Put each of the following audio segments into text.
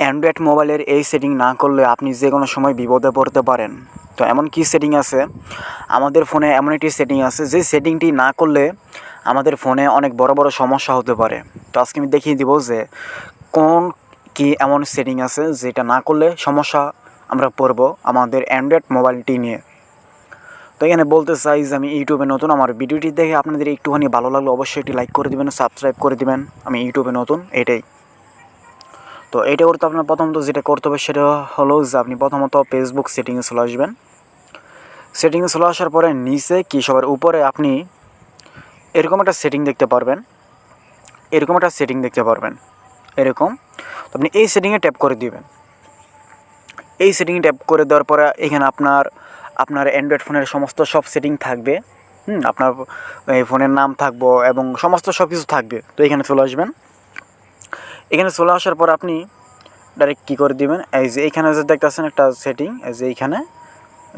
Android মোবাইলের এই setting না করলে আপনি যে কোনো সময় বিপদে পড়তে পারেন। তো এমন কি সেটিং আছে? আমাদের ফোনে এমন একটি সেটিং আছে, যে সেটিংটি না করলে আমাদের ফোনে অনেক বড় বড় সমস্যা হতে পারে। তো আজকে আমি দেখিয়ে দিব যে কোন কি এমন সেটিং আছে, যেটা না করলে সমস্যা আমরা পড়ব আমাদের অ্যান্ড্রয়েড মোবাইলটি নিয়ে। তো এখানে বলতে চাই যে আমি ইউটিউবে নতুন, আমার ভিডিওটি দেখে আপনাদের একটুখানি ভালো লাগলে অবশ্যই একটি লাইক করে দিবেন, সাবস্ক্রাইব করে দিবেন। আমি ইউটিউবে নতুন, এটাই। তো এটা করতে আপনার প্রথমত যেটা করতে হবে সেটা হলো যে আপনি প্রথমত ফেসবুক সেটিংয়ে চলে আসবেন। সেটিংয়ে চলে আসার পরে নিচে কি সবার উপরে আপনি এরকম একটা সেটিং দেখতে পারবেন। এরকম একটা সেটিং দেখতে পারবেন। এরকম। তো আপনি এই সেটিংয়ে ট্যাপ করে দিবেন। এই সেটিংয়ে ট্যাপ করে দেওয়ার পরে এখানে আপনার আপনার অ্যান্ড্রয়েড ফোনের সমস্ত সব সেটিং থাকবে। হুম, আপনার এই ফোনের নাম থাকব এবং সমস্ত সব কিছু থাকবে। তো এখানে চলে আসবেন। এখানে চলে আসার পর আপনি ডাইরেক্ট কী করে দিবেন? এই যে এইখানে যে দেখতেছেন একটা সেটিং এই যে এইখানে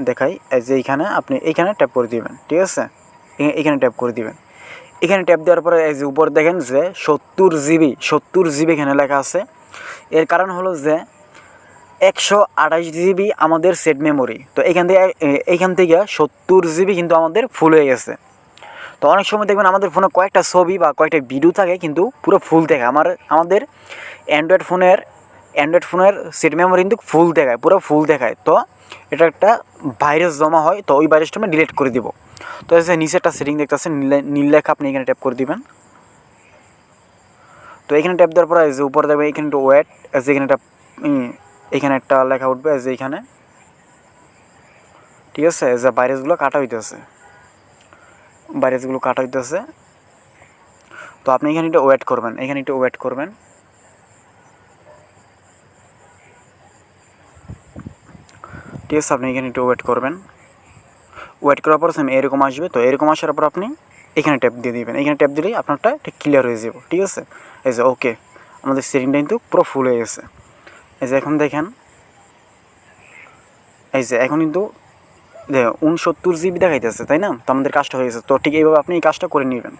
দেখাই, এই যে এইখানে আপনি এইখানে ট্যাপ করে দিবেন, ঠিক আছে? এ- এইখানে ট্যাপ করে দিবেন। এখানে ট্যাপ দেওয়ার পরে এই যে উপর দেখেন যে সত্তর জিবি সত্তর জিবি এখানে লেখা আছে। এর কারণ হলো যে একশো আঠাশ জিবি আমাদের সেট মেমোরি তো এখান থেকে এইখান থেকে সত্তর জিবি কিন্তু আমাদের ফুল হয়ে গেছে। তো অনেক সময় দেখবেন আমাদের ফোনে কয়েকটা ছবি বা কয়েকটা ভিডিও থাকে, কিন্তু পুরো ফুল থাকে আমার, আমাদের অ্যান্ড্রয়েড ফোনের অ্যান্ড্রয়েড ফোনের সেট মেমোরি কিন্তু ফুল দেখায়, পুরো ফুল দেখায়। তো এটা একটা ভাইরাস জমা হয়, তো ওই ভাইরাসটা আমি ডিলিট করে দিব। তো যে নিচে একটা সেটিং দেখতেছেন, নীল লেখা, আপনি এখানে ট্যাপ করে দিবেন। তো এখানে ট্যাপ দেওয়ার পরে যে উপরে দেখবেন, এখানে একটু ওয়েট যে এখানে একটা এখানে একটা লেখা উঠবে যে এখানে। ঠিক আছে যে ভাইরাসগুলো কাটা হইতেছে। ভাইরাসগুলো কাটা হইতেছে। তো আপনি এখানে একটু ওয়েট করবেন, এখানে একটু ওয়েট করবেন। ঠিক আছে, আপনি এখানে একটু ওয়েট করবেন। ওয়েট করার পর সেম এরকম আসবে, তো এরকম আসার পর আপনি এখানে ট্যাপ দিয়ে দিবেন। এখানে ট্যাপ দিলেই আপনারটা ঠিক ক্লিয়ার হয়ে যাবে, ঠিক আছে? এই যে ওকে আমাদের সেটিংটা কিন্তু পুরো ফুল হয়ে গেছে। এই যে, এখন দেখেন। এই যে, এখন কিন্তু উনসত্তর জিবি দেখাইতেছে, তাই না? তো আমাদের কাজটা হয়ে গেছে। তো ঠিক এইভাবে আপনি এই কাজটা করে নেবেন।